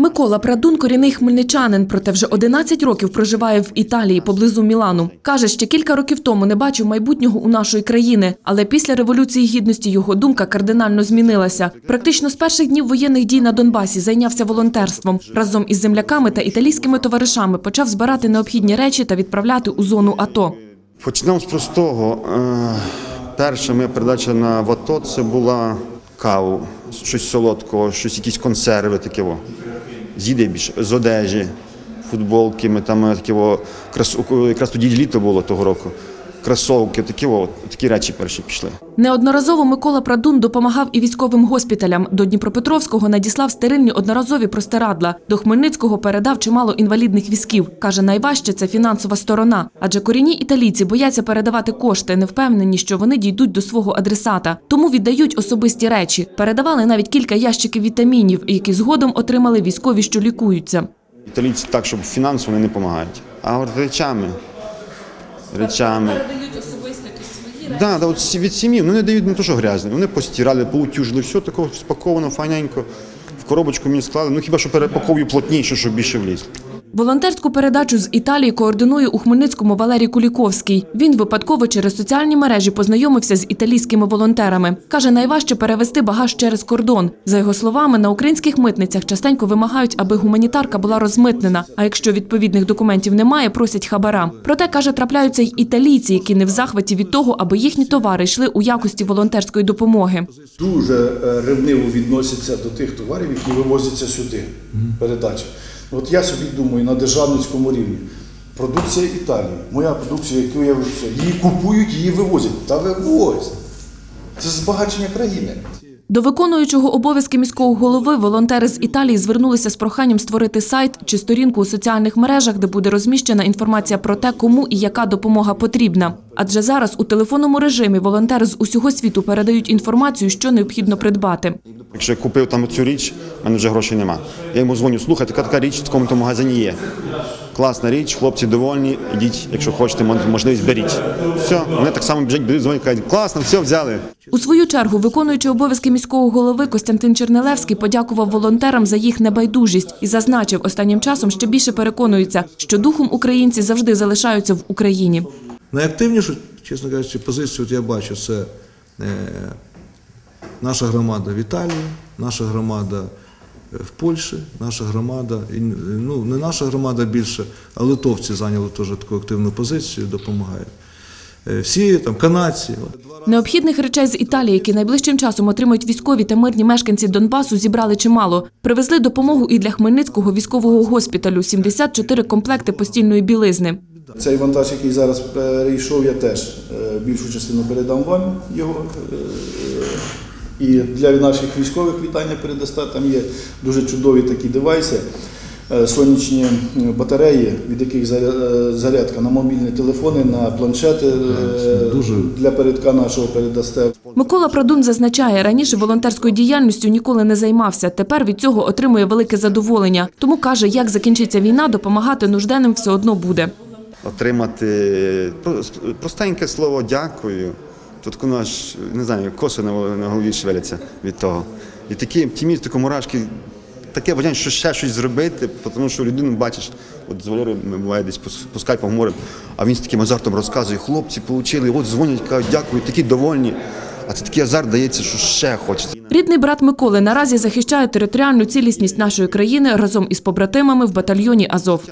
Микола Прадун корінний хмельничанин, проте вже 11 років проживає в Італії поблизу Мілану. Каже, ще кілька років тому не бачив майбутнього у нашої країни, але після революції гідності його думка кардинально змінилася. Практично з перших днів воєнних дій на Донбасі зайнявся волонтерством. Разом із земляками та італійськими товаришами почав збирати необхідні речі та відправляти у зону АТО. Почнемо з простого. Е, Перша моя передача на ВАТО це була каву, щось солодкого, щось, якісь консерви таке. Во. З більше, з одежі, футболки. Ми там такі, таке, якраз тоді літо було того року. Кросовки, такі, во, такі речі перші пішли. Неодноразово Микола Прадун допомагав і військовим госпіталям. До Дніпропетровського надіслав стерильні одноразові простирадла. До Хмельницького передав чимало інвалідних візків. Каже, найважче це фінансова сторона. Адже корінні італійці бояться передавати кошти, не впевнені, що вони дійдуть до свого адресата. Тому віддають особисті речі. Передавали навіть кілька ящиків вітамінів, які згодом отримали військові, що лікуються. Італійці так, щоб фінансово не допомагають. А от речами. Речами. Передають особисто якісь свої Да, да, от сі- від сім'ї вони дають не то, що грязні, Вони постирали, поутюжили, все такого спаковано, файненько. В коробочку мені склали. Ну хіба що перепаковую плотніше, щоб більше влізло. Волонтерську передачу з Італії координує у Хмельницькому Валерій Куліковський. Він випадково через соціальні мережі познайомився з італійськими волонтерами. Каже, найважче перевезти багаж через кордон. За його словами, на українських митницях частенько вимагають, аби гуманітарка була розмитнена. А якщо відповідних документів немає, просять хабара. Проте каже, трапляються й італійці, які не в захваті від того, аби їхні товари йшли у якості волонтерської допомоги. дуже е, ревниво відносяться до тих товарів, які вивозяться сюди, передача. От я собі думаю, на державницькому рівні. Продукція Італії, моя продукція, яку я вивозю, її купують, її вивозять. Та вивозять. Це збагачення країни. До виконуючого обов'язки міського голови волонтери з Італії звернулися з проханням створити сайт чи сторінку у соціальних мережах, де буде розміщена інформація про те, кому і яка допомога потрібна. Адже зараз у телефонному режимі волонтери з усього світу передають інформацію, що необхідно придбати. Якщо я купив там цю річ, в мене вже грошей нема. Я йому дзвоню, слухай, така така річ в такому-то магазині є. Класна річ, хлопці довольні, ідіть, якщо хочете, мож- можливість беріть. Все, вони так само біжать, беруть, дзвонять, кажуть, класно, все, взяли. У свою чергу, виконуючий обов'язки міського голови Костянтин Чернелевський подякував волонтерам за їх небайдужість і зазначив, останнім часом ще більше переконується, що духом українці завжди залишаються в Україні. Найактивнішу, чесно кажучи, позицію от я бачу, це е, наша громада в Італії, наша громада е, в Польщі, наша громада, і, ну не наша громада більше, а литовці зайняли теж таку активну позицію, допомагають. Е, Всі там канадці. Необхідних речей з Італії, які найближчим часом отримають військові та мирні мешканці Донбасу, зібрали чимало. Привезли допомогу і для Хмельницького військового госпіталю – 74 комплекти постільної білизни. Цей вантаж, який зараз перейшов, я теж е, більшу частину передам вам його. е, І для наших військових вітання передасте. Там є дуже чудові такі девайси, е, сонячні батареї, від яких е, зарядка на мобільні телефони, на планшети е, дуже. для передка нашого передасте. Микола Прадун зазначає, раніше волонтерською діяльністю ніколи не займався. Тепер від цього отримує велике задоволення. Тому каже, як закінчиться війна, допомагати нужденним все одно буде. Отримати простеньке слово дякую. Тут воно аж, не знаю, коси на, голові шевеляться від того. І такі оптиміст, такі мурашки, таке бажання, що ще щось зробити, тому що людину бачиш, от з Валерою ми буває десь по скайпу говоримо, а він з таким азартом розказує, хлопці отримали, от дзвонять, кажуть, дякую, такі довольні. А це такий азарт дається, що ще хочеться. Рідний брат Миколи наразі захищає територіальну цілісність нашої країни разом із побратимами в батальйоні Азов.